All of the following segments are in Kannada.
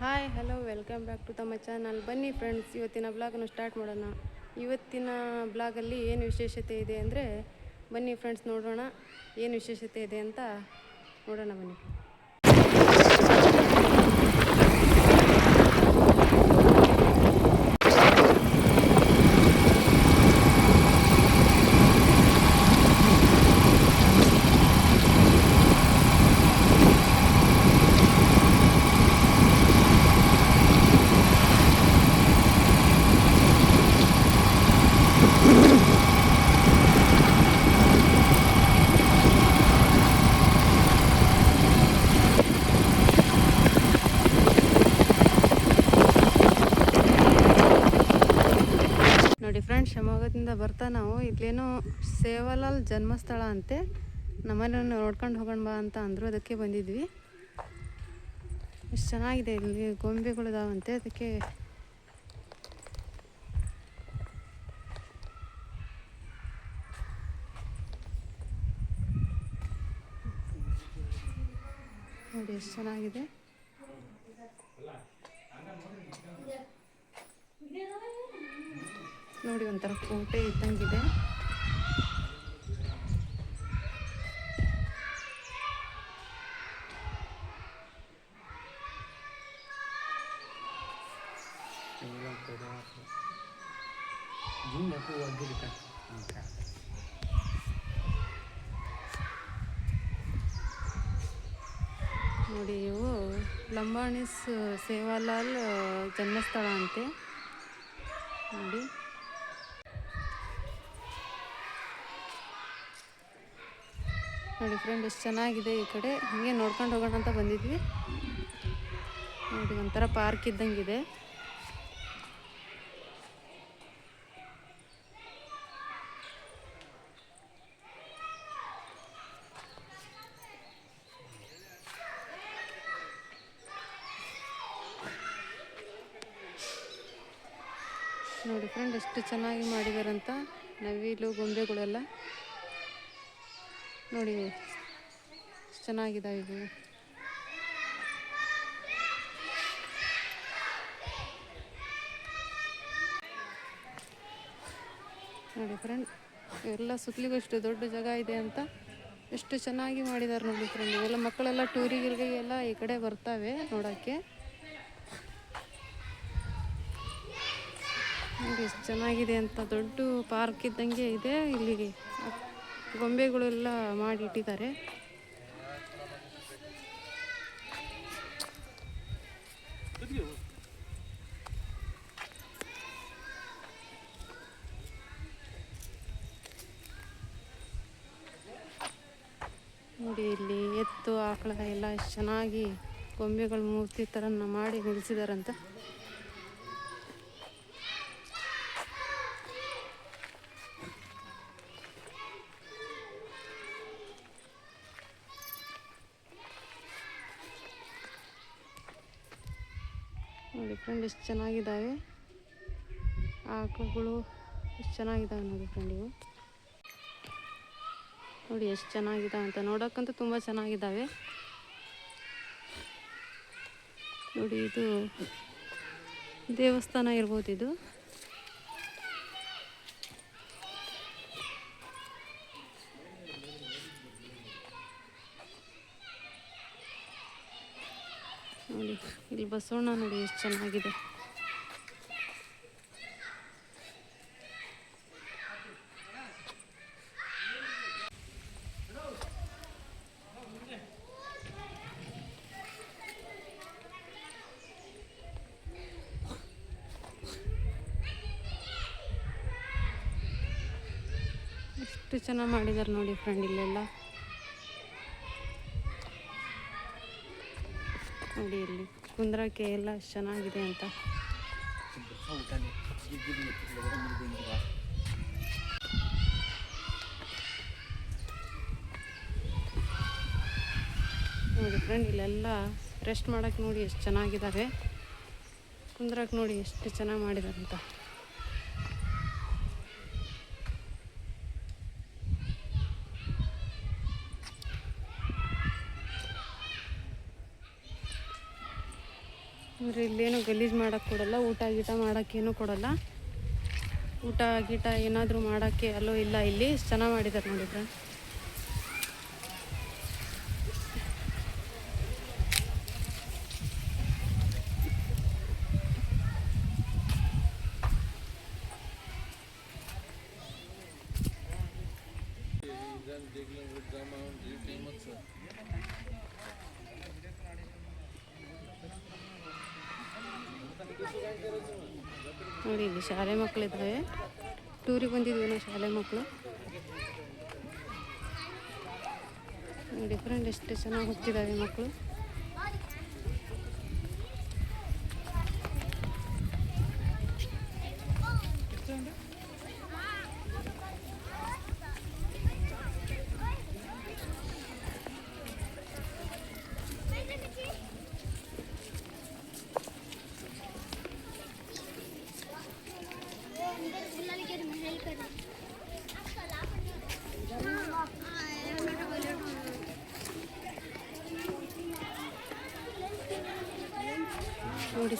Hi hello welcome back to ತಮ್ಮ ಚಾನಲ್ ಬನ್ನಿ ಫ್ರೆಂಡ್ಸ್ ಇವತ್ತಿನ ಬ್ಲಾಗನ್ನು ಸ್ಟಾರ್ಟ್ ಮಾಡೋಣ. ಇವತ್ತಿನ ಬ್ಲಾಗಲ್ಲಿ ಏನು ವಿಶೇಷತೆ ಇದೆ ಅಂದರೆ ಬನ್ನಿ ಫ್ರೆಂಡ್ಸ್ ನೋಡೋಣ. ಏನು ವಿಶೇಷತೆ ಇದೆ ಅಂತ ನೋಡೋಣ ಬನ್ನಿ ನೋಡಿ ಫ್ರೆಂಡ್ಸ್ ಶಿವಮೊಗ್ಗದಿಂದ ಬರ್ತಾ ನಾವು ಇಲ್ಲೇನೋ ಸೇವಾಲಾಲ್ ಜನ್ಮಸ್ಥಳ ಅಂತೆ. ನಮ್ಮನ್ನು ನೋಡ್ಕೊಂಡು ಹೋಗೋಣ ಬಾ ಅಂತ ಅಂದರು, ಅದಕ್ಕೆ ಬಂದಿದ್ವಿ. ಎಷ್ಟು ಚೆನ್ನಾಗಿದೆ ಇಲ್ಲಿ ಗೊಂಬೆಗಳು ಇದಾವಂತೆ ಅದಕ್ಕೆ ನೋಡಿ ಎಷ್ಟು ಚೆನ್ನಾಗಿದೆ. ನೋಡಿ ಒಂಥರ ಕೋಟೆ ಇದ್ದಂಗಿದೆ. ನೋಡಿ ಇವು ಲಂಬಾಣಿಸ್ ಸೇವಾಲಾಲ್ ಜನ್ಮಸ್ಥಳ ಅಂತೆ ನೋಡಿ ನೋಡಿ ಫ್ರೆಂಡ್ ಎಷ್ಟು ಚೆನ್ನಾಗಿದೆ ಈ ಕಡೆ. ಹಾಗೆ ನೋಡ್ಕೊಂಡು ಹೋಗೋಣ ಅಂತ ಬಂದಿದ್ವಿ. ನೋಡಿ ಒಂಥರ ಪಾರ್ಕ್ ಇದ್ದಂಗಿದೆ. ನೋಡಿ ಫ್ರೆಂಡ್ ಎಷ್ಟು ಚೆನ್ನಾಗಿ ಮಾಡಿದಾರಂತ. ನವಿಲು ಗೊಂಬೆಗಳೆಲ್ಲ. ನೋಡಿ ಚೆನ್ನಾಗಿದೆ ಇದು. ನೋಡಿ ಫ್ರೆಂಡ್ ಎಲ್ಲ ಸುತ್ತಲಿಗೂ ಇಷ್ಟು ದೊಡ್ಡ ಜಾಗ ಇದೆ ಅಂತ ಎಷ್ಟು ಚೆನ್ನಾಗಿ ಮಾಡಿದ್ದಾರೆ ನೋಡಿ ಫ್ರೆಂಡ್ ಇವೆಲ್ಲ ಮಕ್ಕಳೆಲ್ಲ ಟೂರಿಗೆ ಎಲ್ಲ ಈ ಕಡೆ ಬರ್ತಾವೆ ನೋಡೋಕ್ಕೆ. ನೋಡಿ ಚೆನ್ನಾಗಿದೆ ಅಂತ ದೊಡ್ಡ ಪಾರ್ಕ್ ಇದ್ದಂಗೆ ಇದೆ ಇಲ್ಲಿಗೆ. ಗೊಂಬೆಗಳೆಲ್ಲ ಮಾಡಿ ಇಟ್ಟಿದ್ದಾರೆ ನೋಡಿ ಇಲ್ಲಿ ಎತ್ತು ಆಕಳ ಎಲ್ಲ ಚೆನ್ನಾಗಿ ಗೊಂಬೆಗಳ ಮೂರ್ತಿ ಥರನ ಮಾಡಿ ನಿಲ್ಲಿಸಿದಾರಂತ ನೋಡಿ ಫ್ರೆಂಡ್ ಎಷ್ಟು ಚೆನ್ನಾಗಿದ್ದಾವೆ. ಆಕಳುಗಳು ಎಷ್ಟು ಚೆನ್ನಾಗಿದ್ದಾವೆ ನೋಡಿ ಫ್ರೆಂಡ್ ಇವು. ನೋಡಿ ಎಷ್ಟು ಚೆನ್ನಾಗಿದ್ದಾವೆ ಅಂತ ನೋಡೋಕ್ಕಂತೂ ತುಂಬ ಚೆನ್ನಾಗಿದ್ದಾವೆ. ನೋಡಿ ಇದು ದೇವಸ್ಥಾನ ಇರ್ಬೋದು ಇದು ನೋಡಿ ಇಲ್ಲಿ ಬಸವಣ್ಣ ನೋಡಿ ಎಷ್ಟು ಚೆನ್ನಾಗಿದೆ. ಎಷ್ಟು ಚೆನ್ನಾಗಿ ಮಾಡಿದ್ದಾರೆ ನೋಡಿ ಫ್ರೆಂಡ್ ಇಲ್ಲೆಲ್ಲ ನೋಡಿ ಇಲ್ಲಿ ಕುಂದ್ರಕ್ಕೆ ಎಲ್ಲ ಚೆನ್ನಾಗಿದೆ ಅಂತ. ನೋಡಿ ಫ್ರೆಂಡ್ ಇಲ್ಲೆಲ್ಲ ರೆಸ್ಟ್ ಮಾಡೋಕ್ಕೆ ನೋಡಿ ಎಷ್ಟು ಚೆನ್ನಾಗಿದ್ದಾವೆ ಕುಂದ್ರಕ್ಕೆ ನೋಡಿ ಎಷ್ಟು ಚೆನ್ನಾಗಿ ಮಾಡಿದ್ದಾರೆ ಇಲ್ಲೇನು ಗಲೀಜು ಮಾಡೋಕ್ಕೆ ಕೊಡಲ್ಲ, ಊಟ ಗೀಟ ಮಾಡೋಕ್ಕೇನು ಕೊಡಲ್ಲ. ಊಟ ಗೀಟ ಏನಾದರೂ ಮಾಡೋಕ್ಕೆ ಅಲ್ಲೋ ಇಲ್ಲ, ಇಲ್ಲಿ ಚೆನ್ನಾಗಿ ಮಾಡಿದ್ದಾರೆ ನೋಡಿ ಶಾಲೆ ಮಕ್ಕಳಿದ್ದಾವೆ ಟೂರಿಗೆ ಬಂದಿದ್ವಿ ನಾವು ಶಾಲೆ ಮಕ್ಕಳು. ಡಿಫ್ರೆಂಟ್ ಎಷ್ಟು ಚೆನ್ನಾಗಿ ಹೋಗ್ತಿದ್ದಾವೆ ಮಕ್ಕಳು.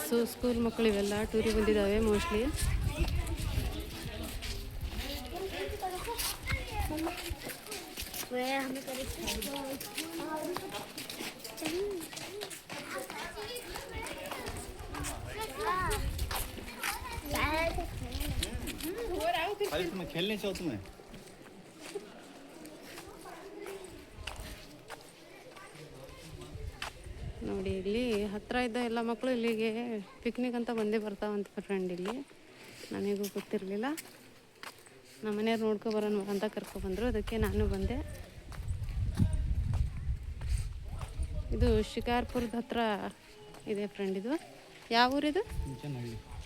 ನೋಡಿ ಸು ಸ್ಕೂಲ್ ಮಕ್ಕಳು ಇವೆಲ್ಲ ಟೂರಿಗೆ ಬಂದಿದ್ದಾವೆ ಮೋಸ್ಟ್ಲಿ हमें करेक्ट अरे तुम्हें खेलने चाहो तुम्हें ನೋಡಿ ಇಲ್ಲಿ. ಹತ್ತಿರ ಇದ್ದ ಎಲ್ಲ ಮಕ್ಕಳು ಇಲ್ಲಿಗೆ ಪಿಕ್ನಿಕ್ ಅಂತ ಬಂದೇ ಬರ್ತಾವಂತ ಫ್ರೆಂಡ್ ಇಲ್ಲಿ. ನನಗೂ ಗೊತ್ತಿರಲಿಲ್ಲ. ನಮ್ಮ ಮನೆಯವ್ರು ನೋಡ್ಕೊ ಬರೋಣ ಅಂತ ಕರ್ಕೊಬಂದರು ಅದಕ್ಕೆ ನಾನು ಬಂದೆ. ಇದು ಶಿಕಾರ್ಪುರದ ಹತ್ರ ಇದೆ ಫ್ರೆಂಡ್ ಇದು. ಯಾವ ಊರಿದು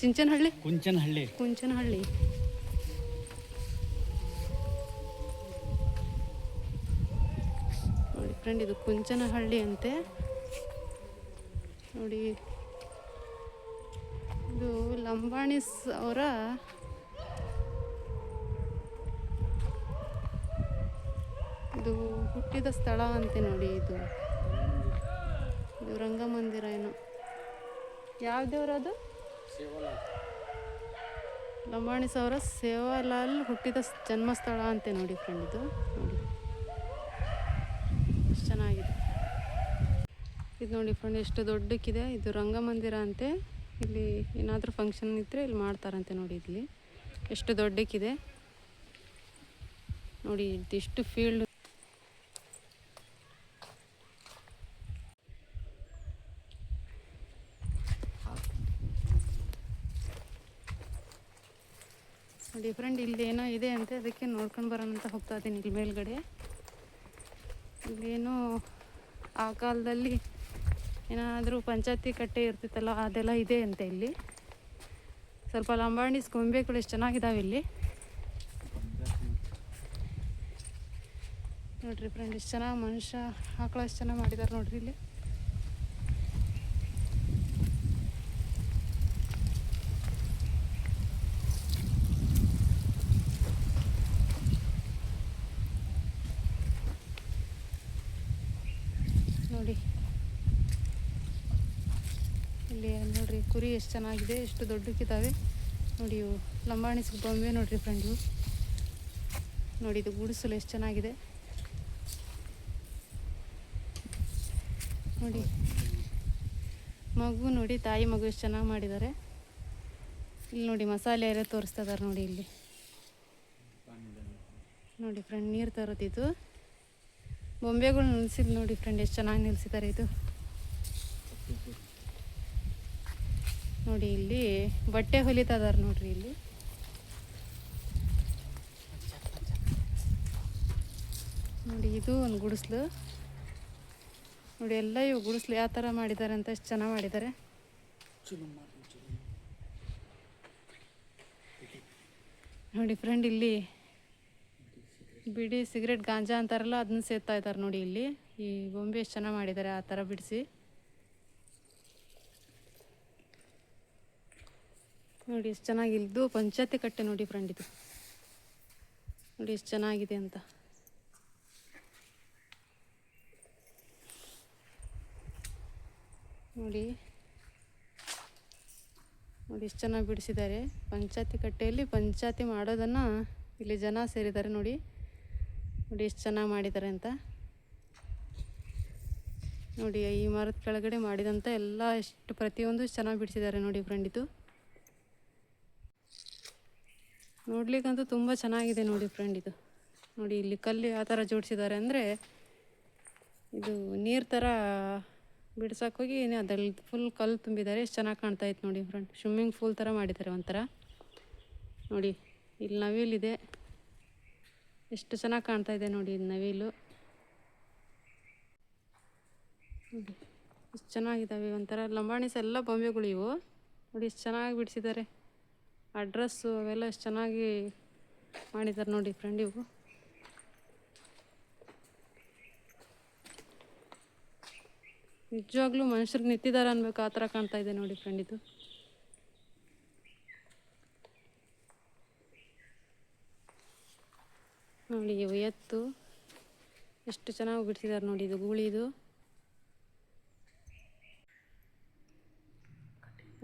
ಚಿಂಚನಹಳ್ಳಿ? ಕುಂಚನಹಳ್ಳಿ. ಕುಂಚನಹಳ್ಳಿ. ನೋಡಿ ಫ್ರೆಂಡ್ ಇದು ಕುಂಚನಹಳ್ಳಿ ಅಂತೆ. ನೋಡಿ. ಇದು ಲಂಬಾಣಿಸ್ ಅವರ ಇದು ಹುಟ್ಟಿದ ಸ್ಥಳ ಅಂತೆ ನೋಡಿ ಇದು. ಇದು ರಂಗಮಂದಿರ ಏನು. ಯಾವ ದೇವ್ರ ಅದು ಲಂಬಾಣಿಸ್ ಅವರ ಸೇವಾಲಾಲ್ ಹುಟ್ಟಿದ ಜನ್ಮಸ್ಥಳ ಅಂತೆ ನೋಡಿ ಫ್ರೆಂಡ್ ಇದು. ನೋಡಿ ಎಷ್ಟು ಚೆನ್ನಾಗಿದೆ ಇದು ನೋಡಿ ಫ್ರೆಂಡ್ ಎಷ್ಟು ದೊಡ್ಡಕ್ಕಿದೆ. ಇದು ರಂಗಮಂದಿರ ಅಂತೆ. ಇಲ್ಲಿ ಏನಾದರೂ ಫಂಕ್ಷನ್ ಇದ್ದರೆ ಇಲ್ಲಿ ಮಾಡ್ತಾರಂತೆ ನೋಡಿ ಇಲ್ಲಿ. ಎಷ್ಟು ದೊಡ್ಡಕ್ಕಿದೆ. ನೋಡಿ ಇದಿಷ್ಟು ಫೀಲ್ಡ್ ನೋಡಿ ಫ್ರೆಂಡ್ ಇಲ್ಲಿ ಏನೋ ಇದೆ ಅಂತೆ. ಅದಕ್ಕೆ ನೋಡ್ಕೊಂಡು ಬರೋಣ ಅಂತ ಹೋಗ್ತಾ ಇದ್ದೀನಿ ಇಲ್ಲಿ ಮೇಲ್ಗಡೆ. ಇಲ್ಲೇನೋ ಆ ಕಾಲದಲ್ಲಿ ಏನಾದರೂ ಪಂಚಾಯತಿ ಕಟ್ಟೆ ಇರ್ತಿತ್ತಲ್ಲ, ಅದೆಲ್ಲ ಇದೆ ಅಂತೆ ಇಲ್ಲಿ. ಸ್ವಲ್ಪ ಲಂಬಾಣಿಸ್ ಗೊಂಬೆಗಳು ಎಷ್ಟು ಚೆನ್ನಾಗಿದ್ದಾವೆ ಇಲ್ಲಿ. ನೋಡ್ರಿ ಫ್ರೆಂಡ್ ಎಷ್ಟು ಚೆನ್ನಾಗಿ ಮನುಷ್ಯ, ಆಕಳ ಎಷ್ಟು ಚೆನ್ನಾಗಿ ಮಾಡಿದ್ದಾರೆ ನೋಡ್ರಿ ಇಲ್ಲಿ ನೋಡಿ ಇಲ್ಲಿ ನೋಡ್ರಿ ಕುರಿ ಎಷ್ಟು ಚೆನ್ನಾಗಿದೆ, ಎಷ್ಟು ದೊಡ್ಡಕ್ಕಿದ್ದಾವೆ. ನೋಡಿ ಇವು. ಲಂಬಾಣಿಸ್ ಬೊಂಬೆ ನೋಡ್ರಿ ಫ್ರೆಂಡ್ ಇವು. ನೋಡಿ ಇದು ಗುಡಿಸಲು ಎಷ್ಟು ಚೆನ್ನಾಗಿದೆ. ನೋಡಿ. ಮಗು ನೋಡಿ, ತಾಯಿ ಮಗು ಎಷ್ಟು ಚೆನ್ನಾಗಿ ಮಾಡಿದ್ದಾರೆ. ಇಲ್ಲಿ ನೋಡಿ ಮಸಾಲೆ ಎಲ್ಲ ತೋರಿಸ್ತಾ ಇದಾರೆ ನೋಡಿ ಇಲ್ಲಿ. ನೋಡಿ ಫ್ರೆಂಡ್ ನೀರು ತರೋದಿದು ಬೊಂಬೆಗಳು ನಿಲ್ಸಿದ್ ನೋಡಿ ಫ್ರೆಂಡ್ ಎಷ್ಟು ಚೆನ್ನಾಗಿ ನಿಲ್ಸಿದ್ದಾರೆ ಇದು. ನೋಡಿ ಇಲ್ಲಿ ಬಟ್ಟೆ ಹೊಲಿತದಾರ ನೋಡ್ರಿ ಇಲ್ಲಿ. ನೋಡಿ ಇದು ಒಂದು ಗುಡಿಸ್ಲು. ನೋಡಿ ಎಲ್ಲ ಇವು ಗುಡಿಸ್ಲು ಯಾವ ಥರ ಮಾಡಿದ್ದಾರೆ ಅಂತ ಎಷ್ಟು ಚೆನ್ನಾಗಿ ಮಾಡಿದ್ದಾರೆ ನೋಡಿ ಫ್ರೆಂಡ್ ಇಲ್ಲಿ ಬಿಡಿ ಸಿಗರೇಟ್ ಗಾಂಜಾ ಅಂತಾರಲ್ಲ, ಅದನ್ನ ಸೇರ್ತಾ ಇದ್ದಾರೆ ನೋಡಿ ಇಲ್ಲಿ. ಈ ಗೊಂಬೆ ಎಷ್ಟು ಚೆನ್ನಾಗಿ ಮಾಡಿದ್ದಾರೆ ಆ ಥರ ಬಿಡಿಸಿ. ನೋಡಿ ಎಷ್ಟು ಚೆನ್ನಾಗಿ ಇಲ್ದು ಪಂಚಾಯತಿ ಕಟ್ಟೆ ನೋಡಿ ಫ್ರೆಂಡ್ ಇದು. ನೋಡಿ ಎಷ್ಟು ಚೆನ್ನಾಗಿದೆ ಅಂತ. ನೋಡಿ. ನೋಡಿ ಎಷ್ಟು ಚೆನ್ನಾಗಿ ಬಿಡಿಸಿದ್ದಾರೆ. ಪಂಚಾಯತಿ ಕಟ್ಟೆಯಲ್ಲಿ ಪಂಚಾಯತಿ ಮಾಡೋದನ್ನು ಇಲ್ಲಿ ಜನ ಸೇರಿದ್ದಾರೆ ನೋಡಿ. ನೋಡಿ ಎಷ್ಟು ಚೆನ್ನಾಗಿ ಮಾಡಿದ್ದಾರೆ ಅಂತ. ನೋಡಿ, ಈ ಮರದ ಕೆಳಗಡೆ ಮಾಡಿದಂಥ ಎಲ್ಲ ಎಷ್ಟು ಪ್ರತಿಯೊಂದು ಚೆನ್ನಾಗಿ ಬಿಡಿಸಿದ್ದಾರೆ ನೋಡಿ ಫ್ರೆಂಡ್ ಇದು. ನೋಡ್ಲಿಕ್ಕಂತೂ ತುಂಬ ಚೆನ್ನಾಗಿದೆ ನೋಡಿ ಫ್ರೆಂಡ್ ಇದು. ನೋಡಿ ಇಲ್ಲಿ ಕಲ್ಲು ಯಾವ ಥರ ಜೋಡಿಸಿದ್ದಾರೆ ಅಂದರೆ ಇದು ನೀರು ಥರ ಬಿಡ್ಸೋಕ್ಕೋಗಿ ಹೋಗಿ ಅದ್ರಲ್ಲಿ ಫುಲ್ ಕಲ್ಲು ತುಂಬಿದ್ದಾರೆ. ಎಷ್ಟು ಚೆನ್ನಾಗಿ ಕಾಣ್ತಾ ಇತ್ತು ನೋಡಿ ಫ್ರೆಂಡ್ ಸ್ವಿಮ್ಮಿಂಗ್ ಫೂಲ್ ಥರ ಮಾಡಿದ್ದಾರೆ ಒಂಥರ. ನೋಡಿ, ಇಲ್ಲಿ ನವಿಲಿದೆ ಎಷ್ಟು ಚೆನ್ನಾಗಿ ಕಾಣ್ತಾ ಇದೆ ನೋಡಿ ಇದು ನವಿಲು. ಎಷ್ಟು ಚೆನ್ನಾಗಿದ್ದಾವೆ ಒಂಥರ ಲಂಬಾಣಿಸ್ ಎಲ್ಲ ಬೊಂಬೆಗಳು ಇವು ನೋಡಿ, ಎಷ್ಟು ಚೆನ್ನಾಗಿ ಬಿಡಿಸಿದ್ದಾರೆ. ಆ ಡ್ರೆಸ್ಸು ಅವೆಲ್ಲ ಎಷ್ಟು ಚೆನ್ನಾಗಿ ಮಾಡಿದ್ದಾರೆ ನೋಡಿ ಫ್ರೆಂಡ್ ಇವು ನಿಜವಾಗ್ಲೂ ಮನುಷ್ಯರು ನಿಂತಿದ್ದಾರೆ ಅನ್ಬೇಕು, ಆ ಥರ ಕಾಣ್ತಾ ಇದೆ ನೋಡಿ ಫ್ರೆಂಡ್ ಇದು. ನೋಡಿ ಇವು ಎತ್ತು ಎಷ್ಟು ಚೆನ್ನಾಗಿ ಬಿಡಿಸಿದ್ದಾರೆ ನೋಡಿ ಇದು ಗೂಳಿದು.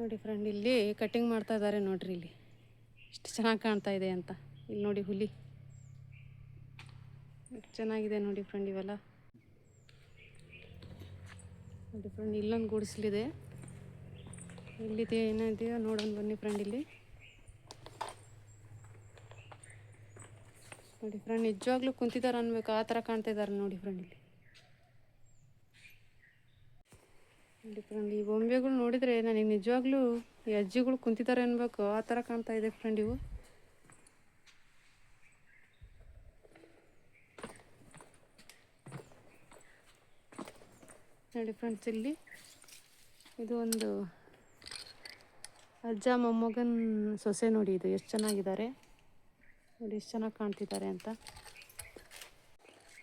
ನೋಡಿ ಫ್ರೆಂಡ್ ಇಲ್ಲಿ ಕಟಿಂಗ್ ಮಾಡ್ತಾ ಇದ್ದಾರೆ ನೋಡ್ರಿ ಇಲ್ಲಿ. ಎಷ್ಟು ಚೆನ್ನಾಗಿ ಕಾಣ್ತಾ ಇದೆ ಅಂತ. ಇಲ್ಲಿ ನೋಡಿ ಹುಲಿ. ಚೆನ್ನಾಗಿದೆ ನೋಡಿ ಫ್ರೆಂಡ್ ಇವೆಲ್ಲ. ನೋಡಿ ಫ್ರೆಂಡ್ ಇಲ್ಲೊಂದು ಗುಡಿಸ್ಲಿದೆ. ಎಲ್ಲಿದೆ ಏನಿದೆಯೋ ನೋಡೋಣ ಬನ್ನಿ ಫ್ರೆಂಡ್ ಇಲ್ಲಿ. ನೋಡಿ ಫ್ರೆಂಡ್ ನಿಜವಾಗ್ಲೂ ಕುಂತಿದ್ದಾರೆ ಅನ್ಬೇಕು. ಆ ಥರ ಕಾಣ್ತಾ ಇದ್ದಾರೆ ನೋಡಿ ಫ್ರೆಂಡ್ ಇಲ್ಲಿ. ನೋಡಿ ಫ್ರೆಂಡ್ ಈ ಬೊಂಬೆಗಳು ನೋಡಿದರೆ ನನಗೆ ನಿಜವಾಗ್ಲೂ ಈ ಅಜ್ಜಿಗಳು ಕುಂತಿದ್ದಾರೆ ಅನ್ಬೇಕು. ಆ ಥರ ಕಾಣ್ತಾ ಇದೆ ಫ್ರೆಂಡ್ ಇವು. ನೋಡಿ ಫ್ರೆಂಡ್ಸ್ ಇಲ್ಲಿ ಇದು ಒಂದು ಅಜ್ಜ ಮೊಮ್ಮಗನ ಸೊಸೆ ನೋಡಿ, ಇದು ಎಷ್ಟು ಚೆನ್ನಾಗಿದ್ದಾರೆ. ನೋಡಿ, ಎಷ್ಟು ಚೆನ್ನಾಗಿ ಕಾಣ್ತಿದ್ದಾರೆ ಅಂತ.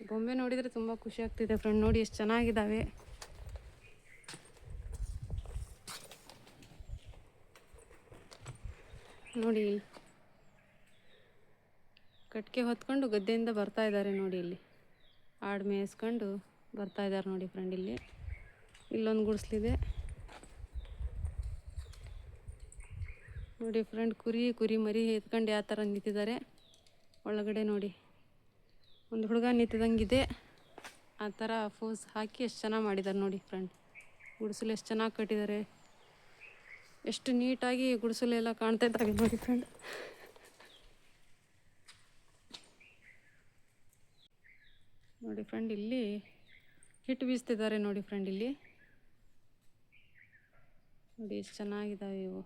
ಬೊಂಬೆ ನೋಡಿದರೆ ತುಂಬ ಖುಷಿ ಆಗ್ತಿದೆ ಫ್ರೆಂಡ್ ನೋಡಿ, ಎಷ್ಟು ಚೆನ್ನಾಗಿದ್ದಾವೆ. ನೋಡಿ. ಕಟ್ಗೆ ಹೊತ್ಕೊಂಡು ಗದ್ದೆಯಿಂದ ಬರ್ತಾ ಇದ್ದಾರೆ ನೋಡಿ ಇಲ್ಲಿ. ಆಡು ಮೇಯಿಸ್ಕೊಂಡು ಬರ್ತಾ ಇದ್ದಾರೆ ನೋಡಿ ಫ್ರೆಂಡ್ ಇಲ್ಲಿ. ಇಲ್ಲೊಂದು ಗುಡಿಸ್ಲಿದೆ. ನೋಡಿ ಫ್ರೆಂಡ್ ಕುರಿ ಕುರಿ ಮರಿ ಎತ್ಕೊಂಡು ಯಾವ ಥರ ನಿಂತಿದ್ದಾರೆ. ಒಳಗಡೆ ನೋಡಿ. ಒಂದು ಹುಡುಗ ನಿಂತಿದಂಗಿದೆ. ಆ ಥರ ಫೋಸ್ ಹಾಕಿ ಎಷ್ಟು ಚೆನ್ನಾಗಿ ಮಾಡಿದ್ದಾರೆ ನೋಡಿ ಫ್ರೆಂಡ್ ಗುಡಿಸಲು ಎಷ್ಟು ಚೆನ್ನಾಗಿ ಕಟ್ಟಿದ್ದಾರೆ. ಎಷ್ಟು ನೀಟಾಗಿ ಗುಡಿಸಲೆಲ್ಲ ಕಾಣ್ತಾ ಇದ್ದಾವೆ ನೋಡಿ ಫ್ರೆಂಡ್ ನೋಡಿ ಫ್ರೆಂಡ್ ಇಲ್ಲಿ ಹಿಟ್ಟು ಬೀಸ್ತಿದ್ದಾರೆ ನೋಡಿ ಫ್ರೆಂಡ್ ಇಲ್ಲಿ. ನೋಡಿ ಎಷ್ಟು ಚೆನ್ನಾಗಿದ್ದಾವೆ ಇವು.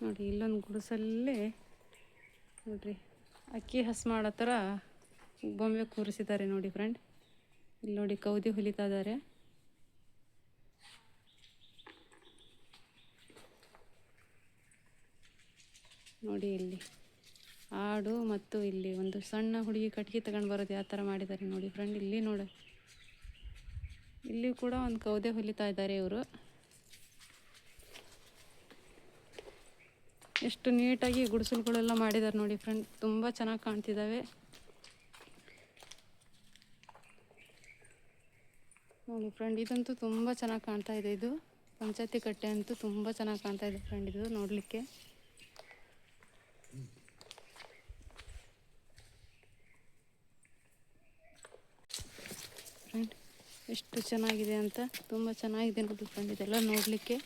ನೋಡಿ ಇಲ್ಲೊಂದು ಗುಡಿಸಲ್ಲೇ ನೋಡಿರಿ ಅಕ್ಕಿ ಹಸು ಮಾಡೋ ಥರ ಬೊಂಬೆ ಕೂರಿಸಿದ್ದಾರೆ ನೋಡಿ ಫ್ರೆಂಡ್ ಇಲ್ಲಿ ನೋಡಿ ಕೌದಿ ಹೊಲಿತಾ ಇದ್ದಾರೆ. ನೋಡಿ ಇಲ್ಲಿ ಆಡು ಮತ್ತು ಇಲ್ಲಿ ಒಂದು ಸಣ್ಣ ಹುಡುಗಿ ಕಟ್ಟಿಗೆ ತಗೊಂಡು ಬರೋದು ಯಾವ ಥರ ಮಾಡಿದ್ದಾರೆ ನೋಡಿ ಫ್ರೆಂಡ್ ಇಲ್ಲಿ ನೋಡಿ. ಇಲ್ಲಿ ಕೂಡ ಒಂದು ಕೌದೆ ಹೊಲಿತಾ ಇದ್ದಾರೆ ಇವರು. ಎಷ್ಟು ನೀಟಾಗಿ ಗುಡಿಸಲುಗಳೆಲ್ಲ ಮಾಡಿದ್ದಾರೆ ನೋಡಿ ಫ್ರೆಂಡ್ ತುಂಬ ಚೆನ್ನಾಗಿ ಕಾಣ್ತಿದ್ದಾವೆ. ನೋಡಿ ಫ್ರೆಂಡ್, ಇದಂತೂ ತುಂಬ ಚೆನ್ನಾಗಿ ಕಾಣ್ತಾ ಇದೆ ಇದು. ಪಂಚಾಯತಿ ಕಟ್ಟೆ ಅಂತೂ ತುಂಬ ಚೆನ್ನಾಗಿ ಕಾಣ್ತಾ ಇದೆ ಫ್ರೆಂಡ್ ಇದು ನೋಡಲಿಕ್ಕೆ. ಫ್ರೆಂಡ್, ಎಷ್ಟು ಚೆನ್ನಾಗಿದೆ ಅಂತ ತುಂಬ ಚೆನ್ನಾಗಿದೆ ನೋಡಿ ಫ್ರೆಂಡ್ ಇದೆಲ್ಲ ನೋಡಲಿಕ್ಕೆ.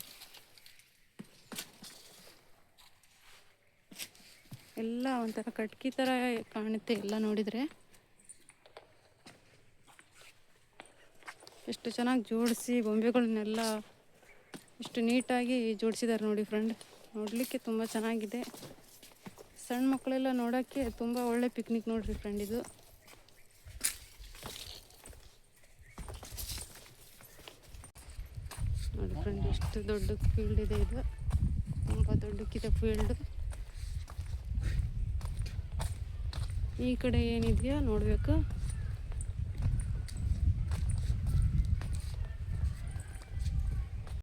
ಎಲ್ಲ ಒಂಥರ ಕಟ್ಕಿ ಥರ ಕಾಣುತ್ತೆ ಎಲ್ಲ ನೋಡಿದರೆ. ಎಷ್ಟು ಚೆನ್ನಾಗಿ ಜೋಡಿಸಿ ಗೊಂಬೆಗಳನ್ನೆಲ್ಲ ಎಷ್ಟು ನೀಟಾಗಿ ಜೋಡಿಸಿದ್ದಾರೆ ನೋಡಿ ಫ್ರೆಂಡ್ ನೋಡಲಿಕ್ಕೆ ತುಂಬ ಚೆನ್ನಾಗಿದೆ. ಸಣ್ಣ ಮಕ್ಕಳೆಲ್ಲ ನೋಡೋಕ್ಕೆ ತುಂಬ ಒಳ್ಳೆ ಪಿಕ್ನಿಕ್ ನೋಡ್ರಿ ಫ್ರೆಂಡ್ ಇದು. ನೋಡಿ ಫ್ರೆಂಡ್ ಎಷ್ಟು ದೊಡ್ಡ ಫೀಲ್ಡ್ ಇದೆ ಇದು. ತುಂಬ ದೊಡ್ಡಕ್ಕಿದೆ ಫೀಲ್ಡ್ ಈ ಕಡೆ ಏನಿದೆಯೋ ನೋಡಬೇಕು.